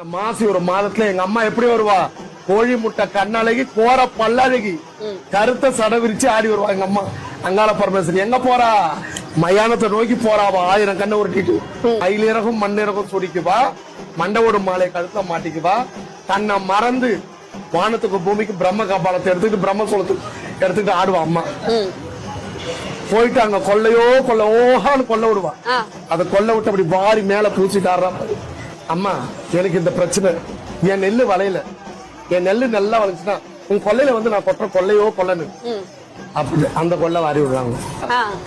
மாசி ஒரு மாதத்துல எங்க அம்மா எப்படி வருவா? கோழி முட்டை கண்ணழகி கோர பல்லழகி. கருத்த சட விரிச்சு ஆடி வருவா எங்க அம்மா. அங்காள பரமேஸ்வரி எங்க போறா? மயானத்தை நோக்கி போறாவா ஆயிரம் கண்ணை உருட்டிட்டு. மயிலிறகும் மண்ணிறகும் சுடிக்குவா மண்டவோடு மாலை கழுத்த மாட்டிக்குவா. தன்னை மறந்து வானத்துக்கு பூமிக்கு பிரம்ம கபாலத்தை எடுத்துக்கிட்டு பிரம்ம சோளத்துக்கு எடுத்துக்கிட்டு ஆடுவா அம்மா. போயிட்டு அங்க கொள்ளையோ கொள்ள ஓஹான்னு கொல்ல விடுவா. அதை கொல்ல விட்டு அப்படி வாரி மேல பூச்சிட்டு ஆடுறா பாரு. அம்மா எனக்கு இந்த பிரச்சனை. என் நெல்லு வளையல. என் நெல்லு நல்லா வளைச்சுன்னா உன் கொல்லையில வந்து நான் கொட்டுற கொள்ளையோ கொல்லனு. அப்படி அந்த கொல்லை வாரி விடுறாங்க.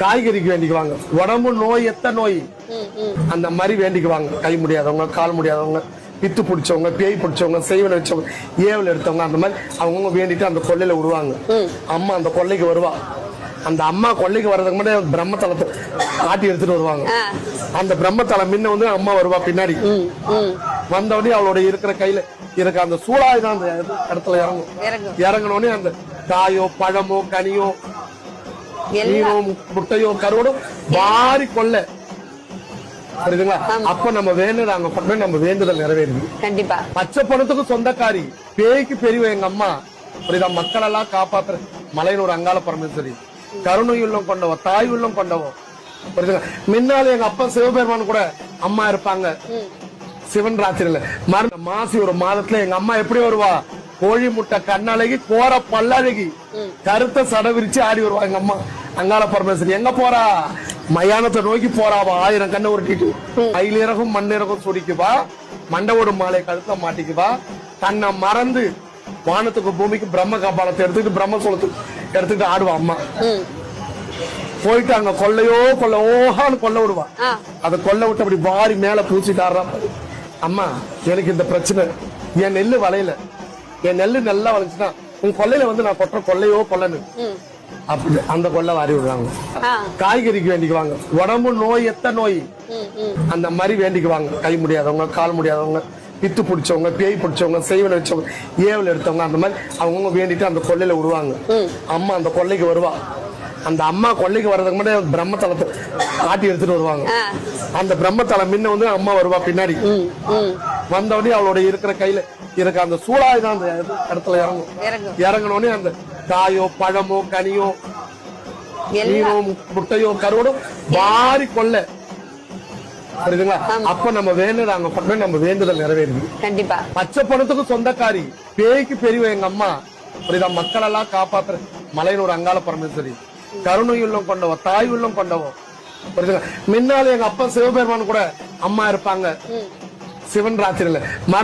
காய்கறிக்கு வேண்டிக்குவாங்க உடம்பு நோய் எத்த நோய். அந்த மாதிரி வேண்டிக்குவாங்க கை முடியாதவங்க கால் முடியாதவங்க பித்து பிடிச்சவங்க பேய் பிடிச்சவங்க செய்வன வச்சவங்க ஏவல் எடுத்தவங்க அந்த மாதிரி அவங்கவுங்க வேண்டிட்டு அந்த கொல்லையில விடுவாங்க. அம்மா அந்த கொல்லைக்கு வருவா. அந்த அம்மா கொல்லைக்கு வர்றதுக்கு முன்னாடி பிரம்மத்தலத்தை காட்டி எடுத்துட்டு வருவாங்க. அந்த பிரம்மத்தலம் முன்ன வந்து அம்மா வருவா பின்னாடி. வந்தவொடனே அவளோட இருக்கிற கையில இருக்க அந்த சூழாயுதம் அந்த இடத்துல இறங்கும். இறங்கினோடனே அந்த காயோ பழமோ கனியோ மீனோ முட்டையோ கருவடோ வாரி கொள்ள. புரியுதுங்களா? அப்ப நம்ம வேண்டுறது அங்க கொண்டு போய் நம்ம வேண்டுதல் நிறைவேறுது கண்டிப்பா. பச்சை பணத்துக்கு சொந்தக்காரி பேய்க்கு பெரியவ எங்க அம்மா. புரியுதா? மக்கள் எல்லாம் காப்பாத்துற மலையனூர் அங்காள பரமேஸ்வரி. கருணை உள்ளம் கொண்டவோ தாய் உள்ளம் கொண்டவோ முன்னால எங்க அப்பா சிவபெருமான் கூட அம்மா இருப்பாங்க. சிவன் ராத்திரில மறு மாசி ஒரு மாதத்துல எங்க அம்மா எப்படி வருவா? கோழி முட்டை கண்ணழகி கோர பல்லழகி கருத்த சட விரிச்சு ஆடி வருவா எங்க அம்மா. அங்காள பரமேஸ்வரி எங்க போறா? மயானத்தை நோக்கி போறாவா ஆயிரம் கண்ணை உருட்டிட்டு. மயிலிறகும் மண்ணிறகும் சுடிக்குவா மண்டவோடு மாலை கழுத்த மாட்டிக்குவா தன்னை மறந்து வானத்துக்கு பூமிக்கு பிரம்ம கபாலத்தை எடுத்துட்டு பிரம்ம சோளத்துக்கு எடுத்துக்கிட்டு ஆடுவா அம்மா. போயிட்டு அங்க கொள்ளையோ கொள்ள ஓஹான்னு கொல்ல விடுவா ஆ. அதை கொல்ல விட்டு அப்படி வாரி மேல பூச்சிட்டு ஆடுறா பாரு. அம்மா எனக்கு இந்த பிரச்சனை என் நெல்லு வளையல என் நெல்லு நல்லா வளைச்சுன்னா உன் கொல்லையில வந்து நான் கொட்டுற கொள்ளையோ கொல்லனு. அப்படி அந்த கொல்லை வாரி விடுறாங்க. காய்கறிக்கு வேண்டிக்குவாங்க உடம்பு நோய் எத்த நோய். அந்த மாதிரி வேண்டிக்குவாங்க கை முடியாதவங்க கால் முடியாதவங்க பித்து பிடிச்சவங்க பேய் பிடிச்சவங்க செய்வன வச்சவங்க ஏவல் எடுத்தவங்க அந்த மாதிரி அவங்கவுங்க வேண்டிட்டு அந்த கொல்லையில விடுவாங்க அம்மா அந்த கொல்லைக்கு வருவா. அந்த அம்மா கொல்லைக்கு வர்றதுக்கு முன்னாடி பிரம்மத்தலத்தை காட்டி எடுத்துட்டு வருவாங்க. அந்த பிரம்மத்தலம் முன்ன வந்து அம்மா வருவா பின்னாடி. வந்தவொடனே அவளோட இருக்கிற கையில இருக்க அந்த சூழாயுதம் அந்த இடத்துல இறங்கும். இறங்கினோடனே அந்த காயோ பழமோ கனியோ மீனோ முட்டையோ கருவடோ வாரி கொள்ள. புரியுதுங்களா? அப்ப நம்ம வேண்டுறது அங்க போய் நம்ம வேண்டுதல் நிறைவேறுது கண்டிப்பா. பச்சை பணத்துக்கு சொந்தக்காரி பேய்க்கு பெரியவ எங்க அம்மா. புரியுதா? மக்கள் எல்லாம் காப்பாத்துற மலையனூர் அங்காள பரமேஸ்வரி. கருணை உள்ளம் கொண்டவோ தாய் உள்ளம் கொண்டவோ. புரியுதுங்களா? முன்னால எங்க அப்பா சிவபெருமான் கூட அம்மா இருப்பாங்க. சிவன் ராத்திரில மறு